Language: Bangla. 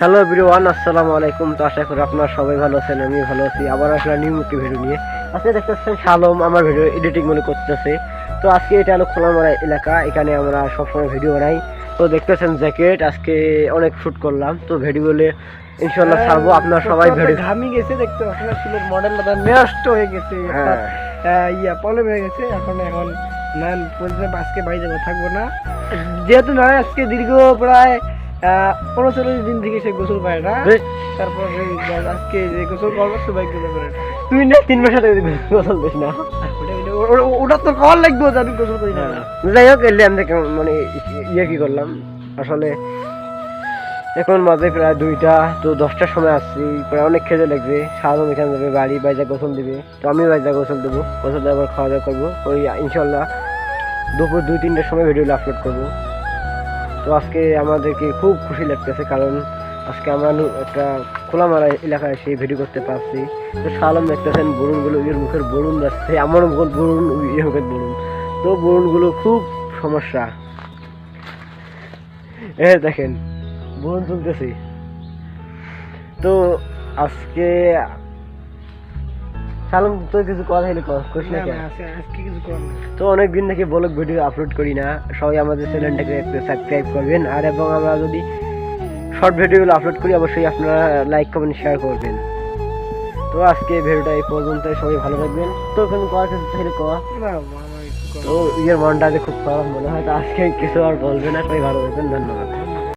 হ্যালো এভরিওয়ান আসসালামু আলাইকুম। তো আশা করি আপনারা সবাই ভালো আছেন আমি ভালো আছি। আবার আসলে নিউ একটি ভিডিও নিয়ে। আজকে দেখতেছেন শালম আমার ভিডিও এডিটিং মনে করতেছে। তো আজকে এটা হলো খোলামারা এলাকা এখানে আমরা সবসময় ভিডিও বানাই। তো দেখতেছেন জ্যাকেট আজকে অনেক শুট করলাম। তো ভিডিওগুলো ইনশাল্লাহ ছাড়বো। আপনারা সবাই ভিডিও ঘামি গেছে দেখতে আপনার চুলের মডেলটা নষ্ট হয়ে গেছে। হ্যাঁ। ইয়া প্রবলেম হয়ে গেছে। এখন এখন বলছে আজকে বাড়ি যাব থাকব না। যেহেতু না আজকে দীর্ঘ প্রায় পনেরো দিন থেকে সে গোসল পায় না। তারপর আজকে যে গোসল করব সবাই গোসল করে না। তুই না তিন মাস সাথে গোসল দিস না। ওটা- তো খাওয়ার লাগবে গোসল করি না। যাই হোক এলে আমি মানে ইয়ে কি করলাম? আসলে এখন মাঝে প্রায় দুইটা তো দশটার সময় আসছি। প্রায় অনেক খেতে লাগবে। সারাদিন এখানে যাবে বাড়ি বাইজা গোসল দিবে। তো আমি বাইজা গোসল দেবো। গোসল দেওয়ার খাওয়া দাওয়া করব। ওই ইনশাল্লাহ দুপুর দুই তিনটার সময় ভিডিওটা আপলোড করব। তো আজকে আমাদেরকে খুব খুশি লাগতেছে কারণ আজকে আমরা একটা খোলামারা এলাকায় এসে ভিডিও করতে পারছি। তো সালাম দেখতেছেন বরুণগুলো, ইয়ের মুখের বরুণ যাচ্ছে আমার মুখের বরুণ, ইয়ের মুখের বরুণ। তো বরুণগুলো খুব সমস্যা। এ দেখেন, বরুণ তুলতেছি তো আজকে সালাম তো কিছু কথা হইলে কইস না কেন? তো অনেক দিন থেকে ব্লগ ভিডিও আপলোড করি না। সবাই আমাদের চ্যানেলটাকে একটু সাবস্ক্রাইব করবেন। আর এবং আমরা যদি শর্ট ভিডিওগুলো আপলোড করি অবশ্যই আপনারা লাইক কমেন্ট শেয়ার করবেন। তো আজকে ভিডিওটা এই পর্যন্ত সবাই ভালো থাকবেন। তো ওখানে করার কিছু থাকলে কয়া তো ইয়ের মনটা খুব খারাপ মনে হয় তো আজকে কিছু আর বলবে না। সবাই ভালো থাকবেন। ধন্যবাদ।